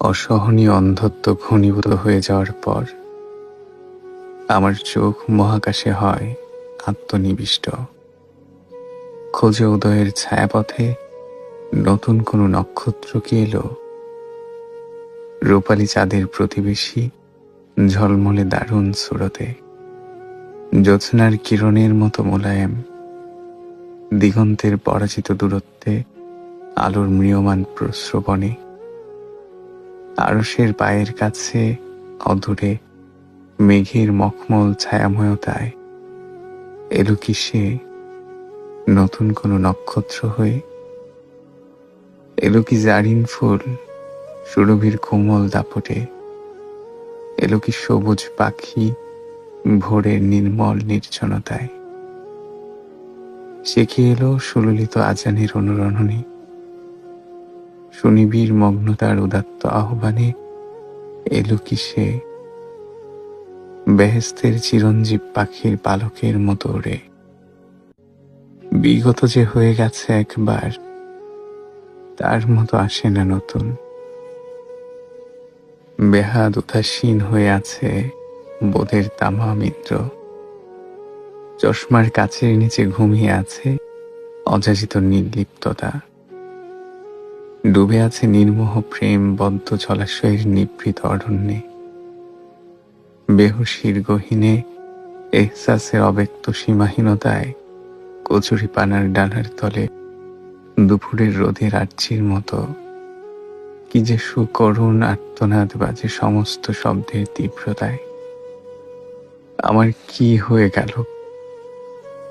অসহনীয় অন্ধত্ব ঘনীভূত হয়ে যাওয়ার পর আমার চোখ মহাকাশে হয় আত্মনিবিষ্ট। খোঁজে উদয়ের ছায়াপথে নতুন কোনো নক্ষত্র কি এলো? রূপালী চাঁদের প্রতিবেশী ঝলমলে দারুণ সুরতে। জ্যোৎস্নার কিরণের মতো মোলায়েম। দিগন্তের পরাজিত দূরত্বে আলোর ম্রিয়মান প্রশ্রবণে আরসের পায়ের কাছে অদূরে মেঘের মখমল ছায়াময়তায় এলো কি সে নতুন কোনো নক্ষত্র হয়ে? এলো কি জারিন ফুল সুরভির কোমল দাপটে? এলো কি সবুজ পাখি ভোরের নির্মল নির্জনতায়? সে কি এলো সুললিত আজানের অনুরণনে? সুনিবিড় মগ্নতার উদাত্ত আহ্বানে এলো কি সে? বেহেস্তের চিরঞ্জীব পাখির পালকের মতো ওড়ে বিগত যে হয়ে গেছে একবার, তার মতো আসে না নতুন। বেহাদ উদাসীন হয়ে আছে বোধের তামা মিত্র চশমার কাছের নিচে ঘুমিয়ে আছে অযাচিত নির্লিপ্ততা। ডুবে আছে নির্মোহ প্রেম, বদ্ধ জলাশয়ের নিভৃত অরণ্যে। বেহুশির গহীনে এহসাসের অব্যক্ত সীমাহীনতায় কচুরি পানার ডানার তলে দুপুরের রোদের আর্চির মতো। কি যে সুকরুণ আর্তনাদ বাজে সমস্ত শব্দের তীব্রতায়। আমার কি হয়ে গেল?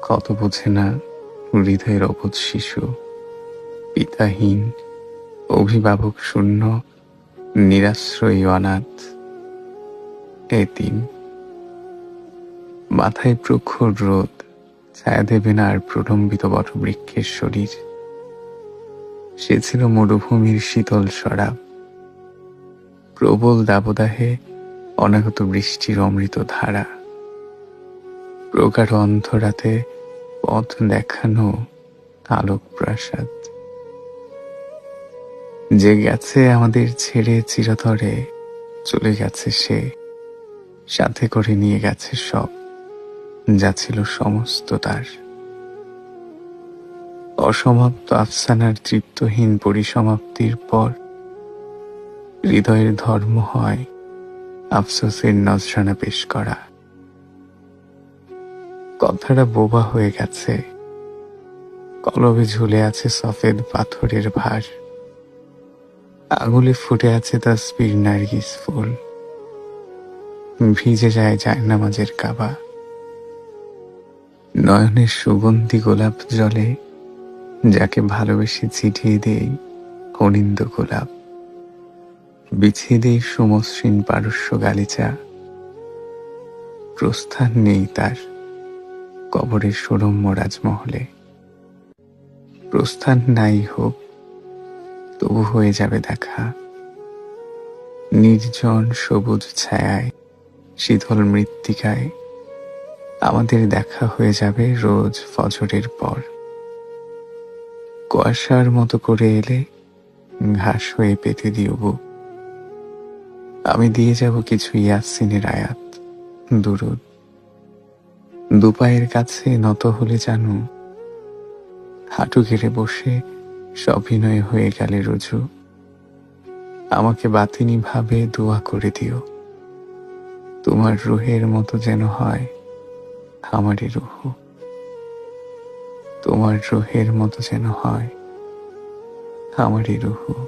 কত বোঝে না হৃদয়ের অবোধ শিশু, পিতাহীন অভিভাবক শূন্য, নিরাশ্রয়ী অনাথ। এতিম মাথায় প্রখর রোদ ছায়া দেবে না আর প্রলম্বিত বটবৃক্ষের শরীর। সে ছিল মরুভূমির শীতল সরাব। প্রবল দাবদাহে অনাগত বৃষ্টির অমৃত ধারা। প্রকার অন্ধরাতে পথ দেখানো আলোক প্রাসাদ যে গেছে আমাদের ছেড়ে চিরতরে। চলে গেছে সে, সাথে করে নিয়ে গেছে সব, যা ছিল সমস্ত তার। অসমাপ্ত আফসানার তৃপ্তহীন পরিসমাপ্তির পর হৃদয়ের ধর্ম হয় আফসোসের নজরানা পেশ করা। কথাটা বোবা হয়ে গেছে। কলবে ঝুলে আছে সফেদ পাথরের ভার। আঙুলে ফুটে আছে তসবির নার্গিস ফুল। ভিজে যায় যায় নামাজের কাবা। নয়নের সুগন্ধি গোলাপ জলে, যাকে ভালোবেসে চিঠিয়ে দেই অনিন্দ গোলাপ। বিছিয়ে দেই সুমসৃণ পারস্য গালিচা। প্রস্থান নেই তার কবরের সরম্য রাজমহলে। প্রস্থান নাই হোক তবু হয়ে যাবে দেখা। নির্জন সবুজ ছায়ায়, শীতল মৃত্তিকায় আমাদের দেখা হয়ে যাবে রোজ ফজরের পর। কুয়াশার মতো করে এলে ঘাস হয়ে পেতে দিও আমি দিয়ে যাব কিছু ইয়াসিনের আয়াত। দুরুদ। দুপায়ের কাছে নত হলে জানো, হাঁটু ঘেরে বসে সবিনয় হয়ে গেলে রুজু। আমাকে বাতিনি ভাবে দোয়া করে দিও। তোমার রুহের মতো যেন হয় আমারই রুহ। তোমার রুহের মতো যেন হয় আমারই রুহ।